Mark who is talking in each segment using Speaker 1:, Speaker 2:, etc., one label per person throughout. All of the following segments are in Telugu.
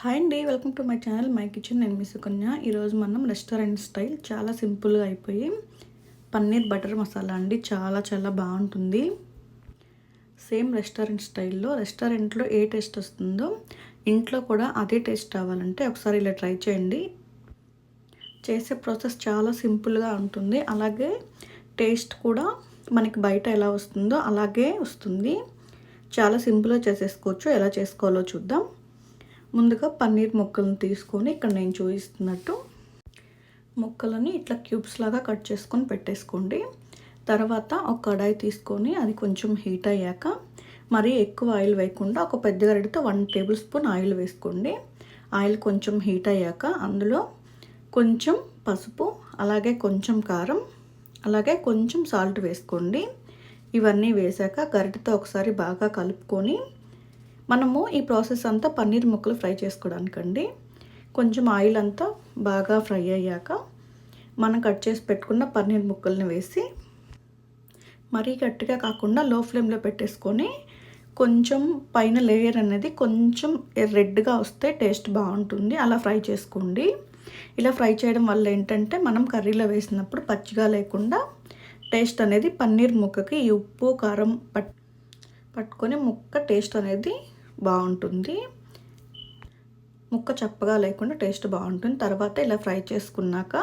Speaker 1: హాయ్ అండి welcome to my channel my kitchen నేను మీ సుకన్య. ఈరోజు మనం రెస్టారెంట్ స్టైల్ చాలా సింపుల్గా అయిపోయి పన్నీర్ బటర్ మసాలా అండి. చాలా చాలా బాగుంటుంది. సేమ్ రెస్టారెంట్ స్టైల్లో రెస్టారెంట్లో ఏ టేస్ట్ వస్తుందో ఇంట్లో కూడా అదే టేస్ట్ రావాలంటే ఒకసారి ఇలా ట్రై చేయండి. చేసే ప్రాసెస్ చాలా సింపుల్గా ఉంటుంది. అలాగే టేస్ట్ కూడా మనకి బయట ఎలా వస్తుందో అలాగే వస్తుంది. చాలా సింపుల్గా చేసేసుకోవచ్చు. ఎలా చేసుకోవాలో చూద్దాం. ముందుగా పన్నీర్ ముక్కలను తీసుకొని ఇక్కడ నేను చూపిస్తున్నట్టు ముక్కలని ఇట్లా క్యూబ్స్ లాగా కట్ చేసుకొని పెట్టేసుకోండి. తర్వాత ఒక కడాయి తీసుకొని అది కొంచెం హీట్ అయ్యాక మరీ ఎక్కువ ఆయిల్ వేయకుండా ఒక పెద్ద గరిటతో వన్ టేబుల్ స్పూన్ ఆయిల్ వేసుకోండి. ఆయిల్ కొంచెం హీట్ అయ్యాక అందులో కొంచెం పసుపు అలాగే కొంచెం కారం అలాగే కొంచెం సాల్ట్ వేసుకోండి. ఇవన్నీ వేసాక గరిటతో ఒకసారి బాగా కలుపుకొని మనము ఈ ప్రాసెస్ అంతా పన్నీర్ ముక్కలు ఫ్రై చేసుకోవడానికండి. కొంచెం ఆయిల్ అంతా బాగా ఫ్రై అయ్యాక మనం కట్ చేసి పెట్టుకున్న పన్నీర్ ముక్కల్ని వేసి మరీ గట్టిగా కాకుండా లో ఫ్లేమ్లో పెట్టేసుకొని కొంచెం పైన లేయర్ అనేది కొంచెం రెడ్గా వస్తే టేస్ట్ బాగుంటుంది. అలా ఫ్రై చేసుకోండి. ఇలా ఫ్రై చేయడం వల్ల ఏంటంటే మనం కర్రీలో వేసినప్పుడు పచ్చిగా లేకుండా టేస్ట్ అనేది పన్నీర్ ముక్కకి ఉప్పు కారం పట్ పట్టుకొని ముక్క టేస్ట్ అనేది బాగుంటుంది. ముక్క చప్పగా లేకుండా టేస్ట్ బాగుంటుంది. తర్వాత ఇలా ఫ్రై చేసుకున్నాక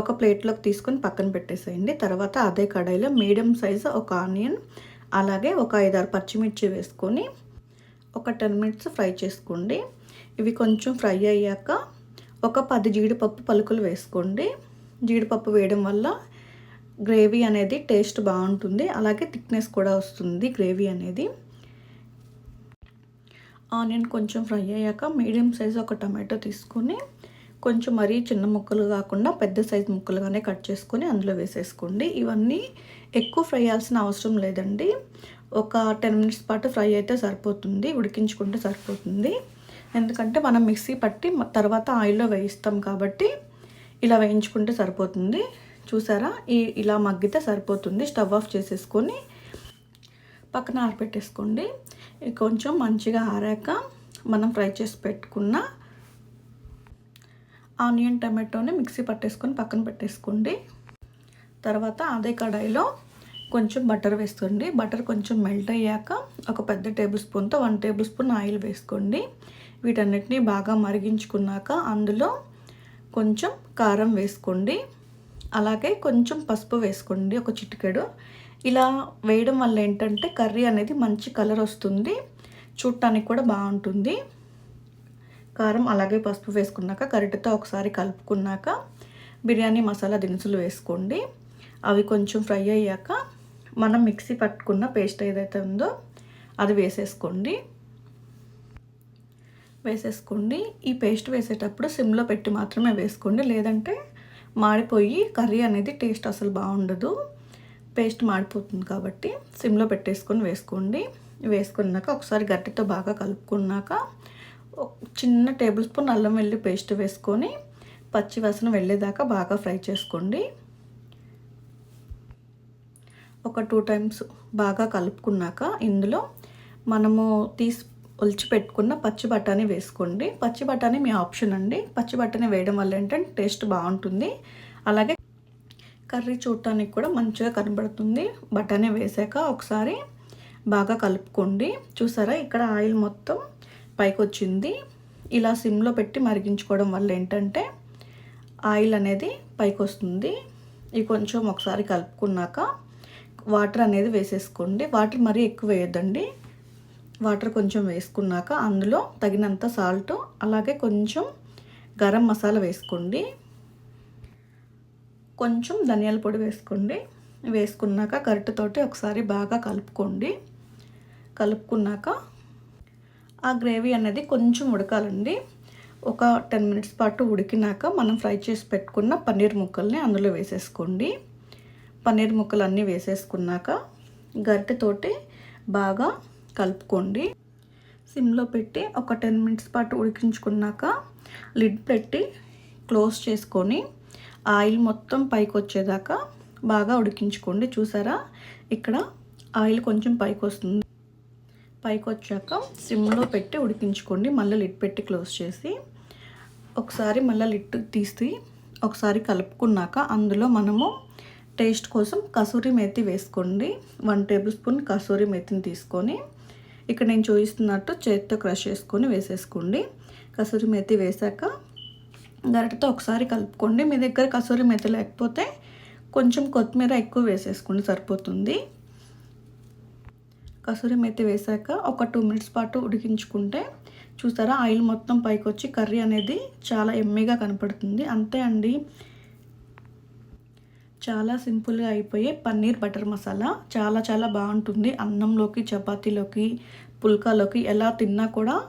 Speaker 1: ఒక ప్లేట్లోకి తీసుకొని పక్కన పెట్టేసేయండి. తర్వాత అదే కడాయిలో మీడియం సైజు ఒక ఆనియన్ అలాగే ఒక ఐదారు పచ్చిమిర్చి వేసుకొని ఒక టెన్ మినిట్స్ ఫ్రై చేసుకోండి. ఇవి కొంచెం ఫ్రై అయ్యాక ఒక పది జీడిపప్పు పలుకులు వేసుకోండి. జీడిపప్పు వేయడం వల్ల గ్రేవీ అనేది టేస్ట్ బాగుంటుంది. అలాగే థిక్నెస్ కూడా వస్తుంది గ్రేవీ అనేది. ఆనియన్ కొంచెం ఫ్రై అయ్యాక మీడియం సైజ్ ఒక టమాటో తీసుకొని కొంచెం మరీ చిన్న ముక్కలు కాకుండా పెద్ద సైజ్ ముక్కలుగానే కట్ చేసుకొని అందులో వేసేసుకోండి. ఇవన్నీ ఎక్కువ ఫ్రై చేయాల్సిన అవసరం లేదండి. ఒక టెన్ మినిట్స్ పాటు ఫ్రై అయితే సరిపోతుంది ఉడికించుకుంటే సరిపోతుంది. ఎందుకంటే మనం మిక్సీ పట్టి తర్వాత ఆయిల్లో వేయిస్తాం కాబట్టి ఇలా వేయించుకుంటే సరిపోతుంది. చూసారా? ఈ ఇలా మగ్గితే సరిపోతుంది. స్టవ్ ఆఫ్ చేసేసుకొని పక్కన ఆరబెట్టేసుకోండి కొంచెం మంచిగా ఆరాక మనం ఫ్రై చేసి పెట్టుకున్న ఆనియన్ టమాటోని మిక్సీ పట్టేసుకొని పక్కన పెట్టేసుకోండి. తర్వాత అదే కడాయిలో కొంచెం బటర్ వేసుకోండి. బటర్ కొంచెం మెల్ట్ అయ్యాక ఒక పెద్ద టేబుల్ స్పూన్తో వన్ టేబుల్ స్పూన్ ఆయిల్ వేసుకోండి. వీటన్నిటిని బాగా మరిగించుకున్నాక అందులో కొంచెం కారం వేసుకోండి. అలాగే కొంచెం పసుపు వేసుకోండి. ఒక చిటికెడు ఇలా వేయడం వల్ల ఏంటంటే కర్రీ అనేది మంచి కలర్ వస్తుంది. చూడటానికి కూడా బాగుంటుంది. కారం అలాగే పసుపు వేసుకున్నాక కరెక్ట్తో ఒకసారి కలుపుకున్నాక బిర్యానీ మసాలా దినుసులు వేసుకోండి. అవి కొంచెం ఫ్రై అయ్యాక మనం మిక్సీ పట్టుకున్న పేస్ట్ ఏదైతే ఉందో అది వేసేసుకోండి. వేసేసుకోండి. ఈ పేస్ట్ వేసేటప్పుడు సిమ్లో పెట్టి మాత్రమే వేసుకోండి. లేదంటే మాడిపోయి కర్రీ అనేది టేస్ట్ అసలు బాగుండదు. పేస్ట్ మాడిపోతుంది కాబట్టి సిమ్లో పెట్టేసుకొని వేసుకోండి. వేసుకున్నాక ఒకసారి గట్టితో బాగా కలుపుకున్నాక చిన్న టేబుల్ స్పూన్ అల్లం వెల్లి పేస్ట్ వేసుకొని పచ్చి వాసన వెళ్ళేదాకా బాగా ఫ్రై చేసుకోండి. ఒక టూ టైమ్స్ బాగా కలుపుకున్నాక ఇందులో మనము తీసి ఒలిచి పెట్టుకున్న పచ్చి బఠానీ వేసుకోండి. పచ్చి బఠానీ మీ ఆప్షన్ అండి. పచ్చి బఠానీ వేయడం వల్ల ఏంటంటే టేస్ట్ బాగుంటుంది. అలాగే కర్రీ చూడటానికి కూడా మంచిగా కనబడుతుంది. బఠానీ వేసాక ఒకసారి బాగా కలుపుకోండి. చూసారా? ఇక్కడ ఆయిల్ మొత్తం పైకి వచ్చింది ఇలా సిమ్లో పెట్టి మరిగించుకోవడం వల్ల ఏంటంటే ఆయిల్ అనేది పైకి వస్తుంది ఇవి కొంచెం ఒకసారి కలుపుకున్నాక వాటర్ అనేది వేసేసుకోండి. వాటర్ మరీ ఎక్కువ వేయద్దండి. వాటర్ కొంచెం వేసుకున్నాక అందులో తగినంత సాల్ట్ అలాగే కొంచెం గరం మసాలా వేసుకోండి. కొంచెం ధనియాల పొడి వేసుకోండి. వేసుకున్నాక గరిటెతోటి ఒకసారి బాగా కలుపుకోండి. కలుపుకున్నాక ఆ గ్రేవీ అనేది కొంచెం ఉడకాలండి. ఒక టెన్ మినిట్స్ పాటు ఉడికినాక మనం ఫ్రై చేసి పెట్టుకున్న పన్నీర్ ముక్కల్ని అందులో వేసేసుకోండి. పన్నీర్ ముక్కలు అన్నీ వేసేసుకున్నాక గరిటెతోటి బాగా కలుపుకోండి. సిమ్లో పెట్టి ఒక టెన్ మినిట్స్ పాటు ఉడికించుకున్నాక లిడ్ పెట్టి క్లోజ్ చేసుకొని ఆయిల్ మొత్తం పైకి వచ్చేదాకా బాగా ఉడికించుకోండి. చూసారా? ఇక్కడ ఆయిల్ కొంచెం పైకి వస్తుంది పైకి వచ్చాక సిమ్లో పెట్టి ఉడికించుకోండి. మళ్ళీ లిట్ పెట్టి క్లోజ్ చేసి ఒకసారి మళ్ళీ లిట్ తీసి ఒకసారి కలుపుకున్నాక అందులో మనము టేస్ట్ కోసం కసూరి మేతి వేసుకోండి. వన్ టేబుల్ స్పూన్ కసూరి మేతిని తీసుకొని ఇక్కడ నేను చూపిస్తున్నట్టు చేతితో క్రష్ చేసుకొని వేసేసుకోండి. కసూరి మేతి వేసాక గరిటతో ఒకసారి కలుపుకోండి. మీ దగ్గర కసూరి మేతి లేకపోతే కొంచెం కొత్తిమీర ఎక్కువ వేసేసుకోండి సరిపోతుంది. కసూరి మేతి వేసాక ఒక టూ మినిట్స్ పాటు ఉడికించుకుంటే చూసారా ఆయిల్ మొత్తం పైకి వచ్చి కర్రీ అనేది చాలా ఎమ్మెగా కనపడుతుంది. అంతే అండి. చాలా సింపుల్గా అయిపోయే పన్నీర్ బటర్ మసాలా. చాలా చాలా బాగుంటుంది. అన్నంలోకి చపాతీలోకి పుల్కాలోకి ఎలా తిన్నా కూడా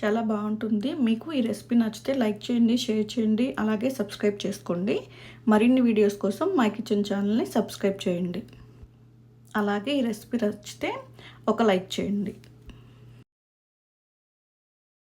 Speaker 1: చాలా బాగుంటుంది. మీకు ఈ రెసిపీ నచ్చితే లైక్ చేయండి షేర్ చేయండి అలాగే సబ్స్క్రైబ్ చేసుకోండి. మరిన్ని వీడియోస్ కోసం మై కిచెన్ ఛానల్ని సబ్స్క్రైబ్ చేయండి. అలాగే ఈ రెసిపీ నచ్చితే ఒక లైక్ చేయండి.